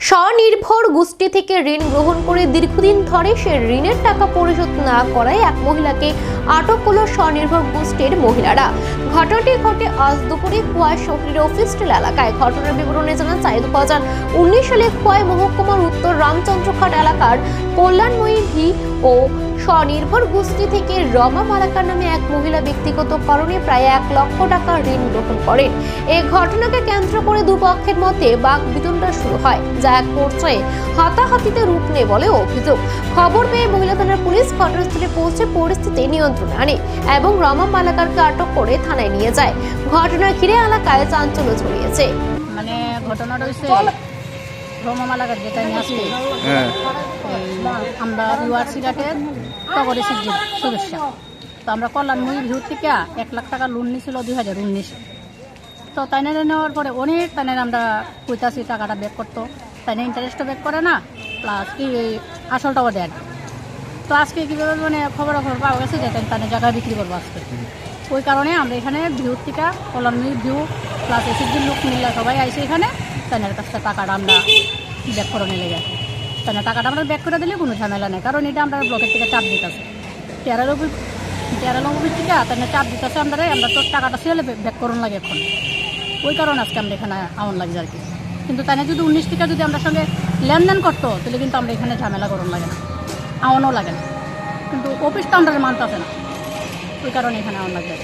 স্বনির্ভর গোষ্ঠী থেকে ঋণ গ্রহণ করে দীর্ঘদিন ধরে সে ঋণের টাকা পরিশোধ না করায় এক মহিলাকে আটক করল স্বনির্ভর গোষ্ঠীর মহিলারা। ঘটনাটি ঘটে আজ দুপুরে খোয়াই শহরের অফিসটেল এলাকায়। ঘটনার বিবরণে জানা যায় দু হাজার উনিশ সালে খোয়াই মহকুমার উত্তর রামচন্দ্রঘাট এলাকার কল্যাণময়ী ভি ও স্বনির্ভর গোষ্ঠী থেকে রমা মালাকার নামে এক মহিলা ব্যক্তিগত কারণে প্রায় এক লক্ষ টাকা ঋণ গ্রহণ করেন। এই ঘটনাকে কেন্দ্র করে দুপক্ষের মধ্যে বাক বিতণ্ডা শুরু হয় যা এক পর্যায়ে হাতাহাতিতে রূপ নেয় বলে অভিযোগ। খবর পেয়ে মহিলা থানার পুলিশ ঘটনাস্থলে পৌঁছে পরিস্থিতি নিয়ন্ত্রণে আনে এবং রমা মালাকারকে আটক করে থানায় নিয়ে যায়। ঘটনা ঘিরে এলাকায় চাঞ্চল্য ছড়িয়েছে। মানে ঘটনাটা হচ্ছে রমামালাঘাট যেটা আমি আসছি হ্যাঁ। আমরা ইউআর সিরাটের টগরে সিজির সদস্য তো আমরা কল্যাণময়ী ভিউ থেকে এক লাখ টাকা লোন নিয়েছিল দুই হাজার উনিশে। তো তাইনে নেওয়ার পরে অনেক তাইনে আমরা কইতাছি টাকাটা ব্যাক করতো। তাইনে ইন্টারেস্টও ব্যাক করে না প্লাস কি আসলটাও দেয় না। তো আজকে কীভাবে মানে খবর খবর পাওয়া গেছে যে তাইনে জায়গা বিক্রি করব আজকে। ওই কারণে আমরা এখানে ভিউ থেকে কল্যাণময়ী ভিউ প্লাস এসিজির লোক মিললে সবাই আইসে এখানে তাইনের কাছ থেকে টাকাটা আমরা ব্যাক করে নিলে গেছে তাহলে টাকাটা আমরা ব্যাক করে দিলে কোনো ঝামেলা নেই, কারণ এটা আমরা ব্লকের থেকে চাপ দিতেছে। তেরার অফিস তেরার অফিস থেকে তাহলে চাপ দিতেছে আমরা আমরা তো টাকাটা সেলে ব্যাক করুন লাগে এখন। ওই কারণে আজকে আমরা এখানে আমন লাগছে আর কি। কিন্তু তাই যদি উনিশ টাকা যদি আমরা সঙ্গে লেনদেন করতো, তাহলে কিন্তু আমরা এখানে ঝামেলা করুন লাগে না। আমনও লাগে না। কিন্তু অফিস অফিসটা আমরা মানতেছে না। ওই কারণে এখানে আমন কি।